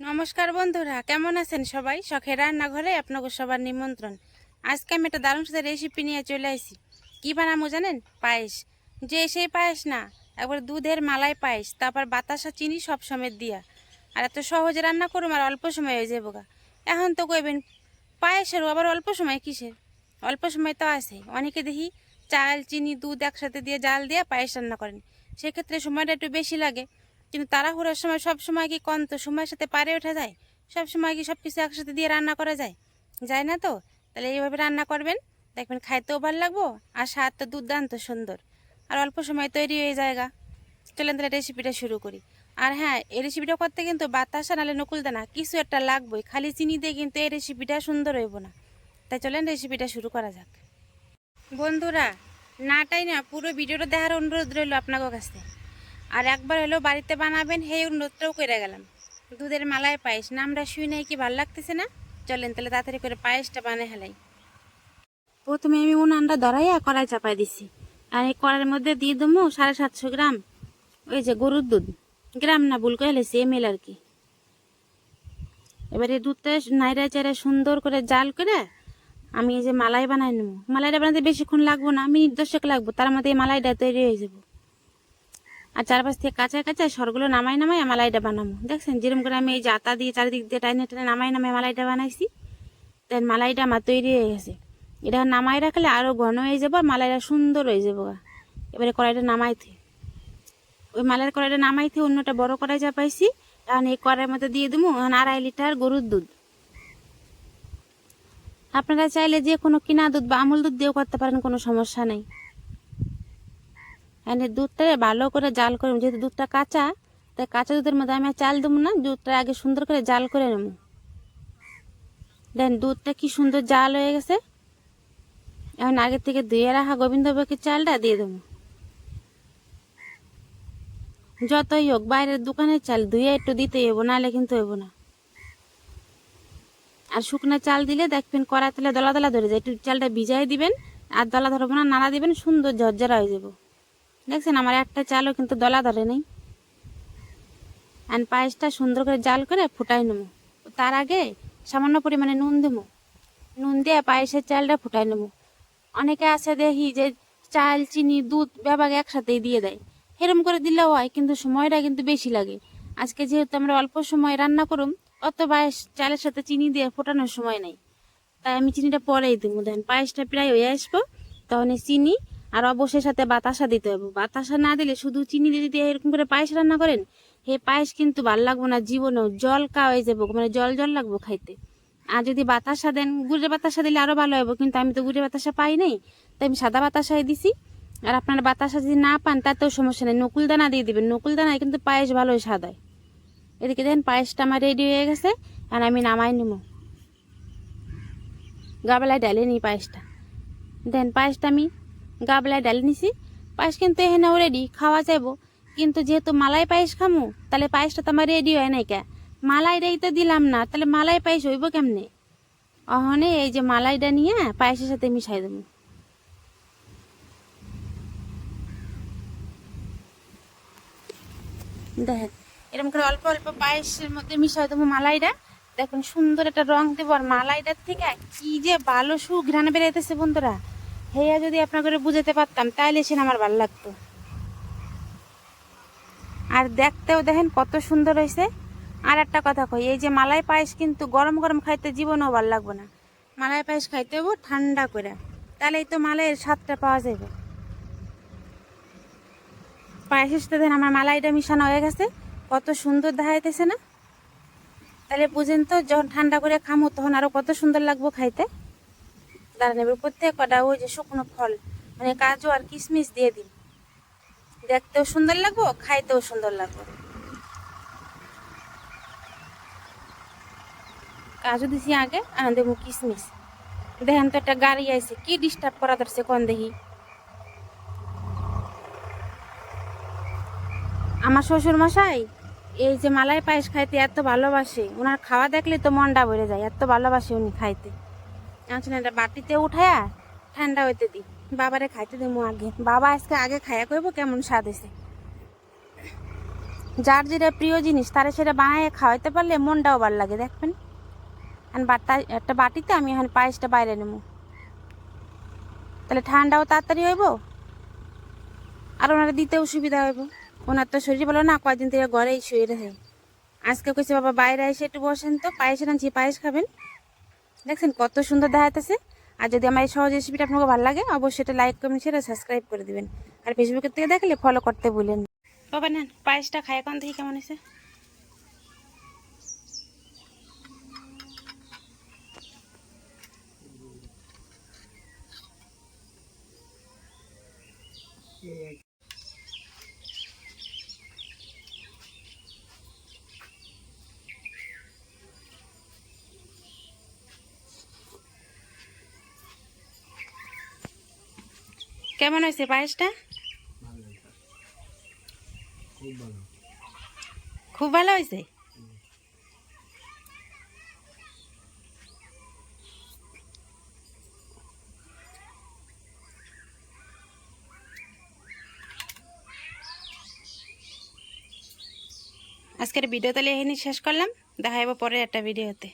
নমস্কার বন্ধুরা, কেমন আছেন সবাই? শখের রান্নাঘরে আপনাকে সবার নিমন্ত্রণ। আজকে আমি একটা দারুণ সাথে রেসিপি নিয়ে চলে আসি কী বানাবো জানেন? পায়েস। যে সেই পায়েস না, একবার দুধের মালাই পায়েস, তারপর বাতাসা চিনি সব সমেত দিয়া। আর এত সহজে রান্না করুম আর অল্প সময় হয়ে যাব গা। এখন তো কইবেন পায়েসেরও আবার অল্প সময় কিসের? অল্প সময় তো আছে অনেকে দেখি চাল, চিনি, দুধ একসাথে দিয়ে জাল দিয়ে পায়েস রান্না করেন। সেক্ষেত্রে সময়টা একটু বেশি লাগে। কিন্তু তাড়াহুড়োর সময় সব সময় কি কম তো সময়ের সাথে পারে ওঠা যায়? সব সময় কি সব কিছু একসাথে দিয়ে রান্না করা যায়? যায় না তো? তাহলে এইভাবে রান্না করবেন। দেখবেন খাইতেও ভালো লাগবো আর স্বাদ তো দুর্দান্ত সুন্দর। আর অল্প সময় তৈরি হয়ে যায়গা। চলেন তাহলে রেসিপিটা শুরু করি। আর হ্যাঁ এই রেসিপিটা করতে কিন্তু বাতাসা নাহলে নকুল দানা কিছু একটা লাগবেই। খালি চিনি দিয়ে কিন্তু এই রেসিপিটা সুন্দর হইব না। তাই চলেন রেসিপিটা শুরু করা যাক। বন্ধুরা নাটাই না পুরো ভিডিওটা দেখার অনুরোধ রইল আপনাদের কাছে। আর একবার হলো বাড়িতে বানাবেন সেই অনুরোধটাও করে গেলাম। দুধের মালায় পায়েস। নামটা শুই নাই কি ভালো লাগতেছে না? চলেন তাহলে তাড়াতাড়ি করে পায়েসটা বানিয়ে হেলাই প্রথমে আমি উনানটা ধরাইয়া কড়াই চাপাই দিছি। আর এই কড়াইয়ের মধ্যে দিয়ে দেবো সাড়ে সাতশো গ্রাম ওই যে গরুর দুধ। গ্রাম না ভুল করে হেলেছি এম এল আর কি। এবারে দুধটা নাইরা চাইরা সুন্দর করে জাল করে আমি এই যে মালাই বানাই নেব মালাইটা বানাতে বেশিক্ষণ লাগবো না, মিনিট দশেক লাগবো, তার মধ্যে এই মালাইটা তৈরি হয়ে যাব। আর চারপাশ থেকে কাঁচা কাঁচা সরগুলো নামাই নামাই মালাইটা বানাবো। দেখছেন, যেরকম করে আমি এই যে আতা দিয়ে চারিদিক দিয়ে টাইনে টাইনে নামাই নামাই মালাইটা বানাইছি, দেন মালাইটা আমার তৈরি হয়ে গেছে। এটা নামাই রাখলে আরও ঘন হয়ে যাব আর মালাইটা সুন্দর হয়ে যাব। এবারে কড়াইটা নামাইতে। ওই মালাইয়ের কড়াইটা নামাইতে অন্যটা বড় কড়াই চাপাইছি এখন এই কড়াইয়ের মধ্যে দিয়ে দেবো আড়াই লিটার গরুর দুধ। আপনারা চাইলে যে কোনো কিনা দুধ বা আমুল দুধ দিয়েও করতে পারেন, কোনো সমস্যা নেই। এনে দুধটা ভালো করে জাল করে যেহেতু দুধটা কাঁচা, তাই কাঁচা দুধের মধ্যে আমি চাল দেবো না, দুধটা আগে সুন্দর করে জাল করে নেব। দেন দুধটা কি সুন্দর জাল হয়ে গেছে। এখন আগে থেকে ধুয়ে রাখা গোবিন্দভোগের চালটা দিয়ে দেবো। যতই হোক, বাইরের দোকানের চাল ধুয়ে একটু দিতে হইব, নাহলে কিন্তু হইব না। আর শুকনো চাল দিলে দেখবেন কড়া তেলে দলা দলা ধরে যায়। একটু চালটা ভিজাই দিবেন, আর দলা ধরবো না, নাড়া দিবেন, সুন্দর ঝরঝরা হয়ে যাব। দেখছেন, আমার একটা চালও কিন্তু দলা ধরে নেই। আর পায়েসটা সুন্দর করে জাল করে ফুটাই নেব। তার আগে সামান্য পরিমাণে নুন দেবো। নুন দিয়ে পায়েসের চালটা ফুটাই নেব। অনেকে আছে দেখি যে চাল, চিনি, দুধ ব্যাপার একসাথেই দিয়ে দেয়। এরম করে দিলেও হয়, কিন্তু সময়টা কিন্তু বেশি লাগে। আজকে যেহেতু আমরা অল্প সময় রান্না করুম, অত পায়েস চালের সাথে চিনি দিয়ে ফোটানোর সময় নেই। তাই আমি চিনিটা পরেই দেবো। দেন পায়েসটা প্রায় হয়ে আসব। তখন চিনি আর অবশ্যই সাথে বাতাসা দিতে হবে। বাতাসা না দিলে শুধু চিনি দিয়ে যদি এরকম করে পায়েস রান্না করেন, হে পায়েস কিন্তু ভালো লাগবো না, জীবনেও জল খাওয়াই যাব মানে জল জল লাগবো খাইতে। আর যদি বাতাসা দেন, গুড়ের বাতাসা দিলে আরও ভালো হবে কিন্তু আমি তো গুড়ের বাতাসা পাই নাই, তাই আমি সাদা বাতাসাই দিছি। আর আপনারা বাতাসা যদি না পান, তাতেও সমস্যা নেই, নকুল দানা দিয়ে দিবেন। নকুল দানায় কিন্তু পায়েস ভালোই স্বাদ হয় এদিকে দেন, পায়েসটা আমার রেডি হয়ে গেছে, আর আমি নামাই নিব। গাবেলায় ডালে নিই পায়েসটা। দেন, পায়েসটা আমি গাবলায় ডালে নিছি। পায়েস কিন্তু এখানেও রেডি খাওয়া যাব কিন্তু যেহেতু মালাই পায়েস খামু, তাহলে পায়েসটা তো আমার রেডি হয় নাই কে? মালাইটাই তো দিলাম না, তাহলে মালাই পায়েস হইব কেমনে? অহনে এই যে মালাইটা নিয়ে পায়েসের সাথে মিশাই দেবো। দেখেন, এরকম করে অল্প অল্প পায়েসের মধ্যে মিশাই দেবো মালাইটা। দেখুন সুন্দর একটা রং দেবো আর মালাইটার থেকে কি যে ভালো সুঘ্রাণ বেরাইতেছে বন্ধুরা। হেয়া যদি আপনার করে বুঝাতে পারতাম তাহলে সে আমার ভালো লাগতো। আর দেখতেও দেখেন কত সুন্দর হয়েছে আর একটা কথা কই, এই যে মালাই পায়েস কিন্তু গরম গরম খাইতে জীবনেও ভালো লাগবে না। মালাই পায়েস খাইতে হব ঠান্ডা করে তাহলেই তো মালাইয়ের স্বাদটা পাওয়া যাবে পায়েসের সাথে দেখেন আমার মালাইটা মিশানো হয়ে গেছে, কত সুন্দর দেখাইতেছে না। তাহলে বুঝেন তো, যখন ঠান্ডা করে খামো, তখন আরও কত সুন্দর লাগবো খাইতে। দাঁড়ান এবার প্রত্যেক কটা ওই যে শুকনো ফল মানে কাজু আর কিশমিশ দিয়ে দিন। দেখতেও সুন্দর লাগবো, খাইতেও সুন্দর লাগবো। কাজু দিছি আগে, আর দেবো কিশমিশ। দেখেন তো একটা গাড়ি আইছে, কি ডিস্টার্ব করা ধরছে কোন দেখি। আমার শ্বশুর মশাই, এই যে মালাই পায়েস খাইতে এত ভালোবাসে ওনার খাওয়া দেখলে তো মনটা ভরে যায়, এত ভালোবাসে উনি খাইতে। এটা বাটিতে উঠায়া ঠান্ডা হইতে দি। বাবারে খাইতে দেবো আগে। বাবা আজকে আগে খাইয়া কইব কেমন স্বাদ হয়েছে যার যেটা প্রিয় জিনিস, তারা সেটা বানায় খাওয়াইতে পারলে মনটাও ভালো লাগে, দেখবেন? এখন বাটা, একটা বাটিতে আমি এখন পায়েসটা বাইরে নেব। তাহলে ঠান্ডাও তাড়াতাড়ি হইব, আর ওনারা দিতেও সুবিধা হইব। ওনার তো শরীর বলো না কয়দিন থেকে ঘরেই শুয়ে রয়েছে আজকে কইছে, বাবা, বাইরে এসে একটু বসেন তো, পায়েস আনছি, পায়েস খাবেন? দেখছেন কত সুন্দর দেখাতেছে আর যদি আমার এই সহজ রেসিপিটা আপনাকে ভালো লাগে, অবশ্যই এটা লাইক কমেন্ট শেয়ার সাবস্ক্রাইব করে দিবেন। আর ফেসবুকের থেকে দেখলে ফলো করতে ভুলেন না। বাবা নেন, পায়েসটা খায় এখন দেখি কেমন হয়েছে। কেমন হয়েছে পায়েসটা? খুব ভালো হয়েছে? আজকের ভিডিও তাহলে এখানে শেষ করলাম। দেখা যাব পরে একটা ভিডিওতে।